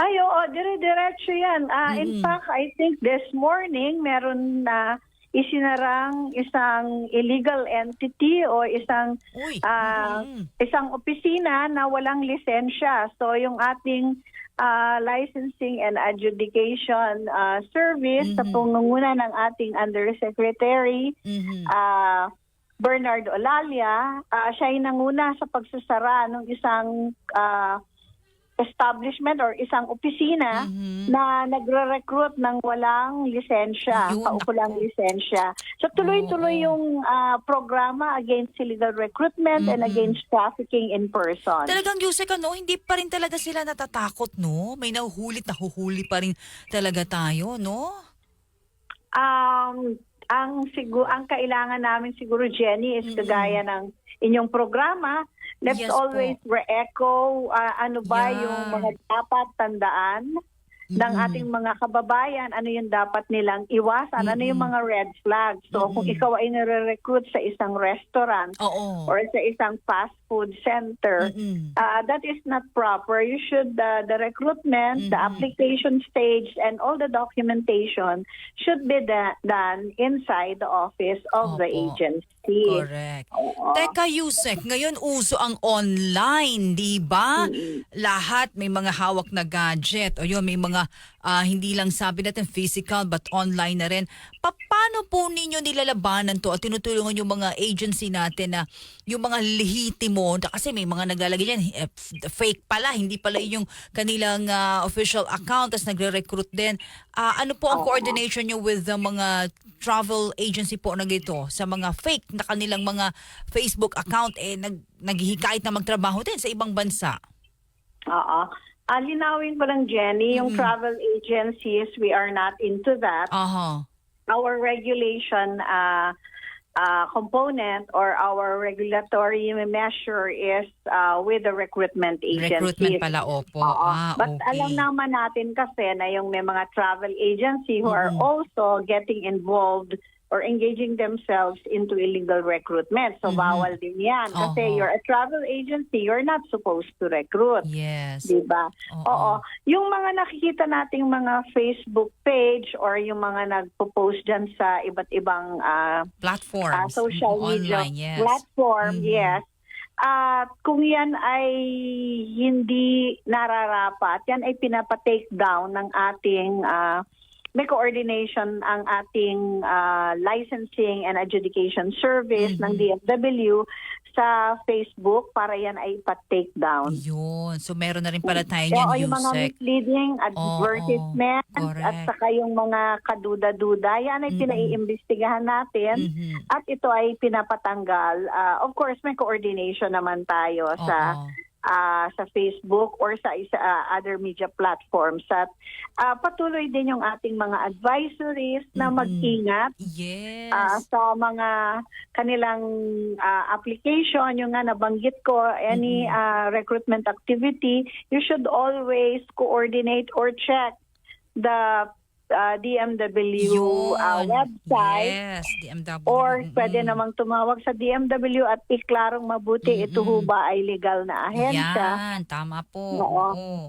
Ay, oo, dire-diretso yan. Ah, In Mm-mm. fact, I think this morning meron na isinarang isang illegal entity o isang Uy. Ah, mm, isang opisina na walang lisensya. So yung ating ah, licensing and adjudication ah, service sa Mhm. pangunguna ng ating undersecretary mhm. ah, Bernard Olalia, ah, siya ay nanguna sa pagsasara ng isang ah, establishment or isang opisina Mhm. na nagre-recruit ng walang lisensya, Yun, kaukulang lisensya. So tuloy-tuloy yung ah, programa against illegal recruitment and Mhm. against trafficking in person. Talagang Yusek, ano, hindi pa rin talaga sila natatakot, no? May nahuhulit, nahuhuli pa rin talaga tayo, no? Um, ang siguro ang kailangan namin siguro Jenny is Mhm. kagaya ng inyong programa, let's Yes always re-echo ah, ano ba Yeah. yung mga dapat tandaan ng Mhm. ating mga kababayan, ano yung dapat nilang iwasan, ano yung mga red flags. So kung Mhm. ikaw ay nare-recruit sa isang restaurant Oo. or sa isang fast food center, Mm-mm. uh, that is not proper. You should, uh, the recruitment, the Mhm. application stage, and all the documentation should be da- done inside the office of the Opo. Agency. Correct. Oo. Teka, Yusek, ngayon uso ang online, di ba? Mm-mm. Lahat may mga hawak na gadget. O yun, may mga ah, hindi lang sabi natin physical but online na rin. Pa- Paano po ninyo nilalabanan to at tinutulungan yung mga agency natin na yung mga lehitimo, kasi may mga naglalagay dyan, eh, fake pala, hindi pala yung kanilang ah, official account tas nagre-recruit din. Ah, ano po ang Oo. coordination nyo with the mga travel agency po na gito sa mga fake na kanilang mga Facebook account eh nag naghihikayat na magtrabaho din sa ibang bansa. Oo. Ah, linawin ko lang, Jenny, yung Mm-mm. travel agencies, we are not into that. Aha. our regulation uh, uh, component or our regulatory measure is uh, with the recruitment agency. Recruitment pala opo. Oo. Ah, But okay. alam naman natin kasi na yung may mga travel agency who are Mhm. also getting involved or engaging themselves into illegal recruitment. So Mhm. bawal din yan. Kasi Oo. you're a travel agency, you're not supposed to recruit. Yes. Di ba? Oo. Yung mga nakikita nating mga Facebook page or yung mga nagpo-post dyan sa iba't ibang ah, Platforms. ah, social media Online, yes. platform, Mhm. yes. At kung yan ay hindi nararapat, yan ay pinapa-take down ng ating ah, may coordination ang ating ah, licensing and adjudication service ng Mhm. DFW sa Facebook para yan ay pa-take down. Yun. So meron na rin pala tayo niyan, yung mga misleading advertisements correct. at saka yung mga kaduda-duda, yan ay Mhm. pinaiimbestigahan natin Mhm. at ito ay pinapatanggal. Ah, of course, may coordination naman tayo sa Oo. Ah, sa Facebook or sa isa, ah, other media platforms. At ah, patuloy din yung ating mga advisories na Mhm. mag-ingat Yes. Ah, sa mga kanilang ah, application, yung nga nabanggit ko, any Mhm. ah, recruitment activity, you should always coordinate or check the ah, DMW ah, Yun. website Yes, DMW. or Mm-mm. pwede namang tumawag sa DMW at iklarong mabuti ito ho Mm-mm. ba ay legal na ahensya. Yan, tama po. Oo. Oo.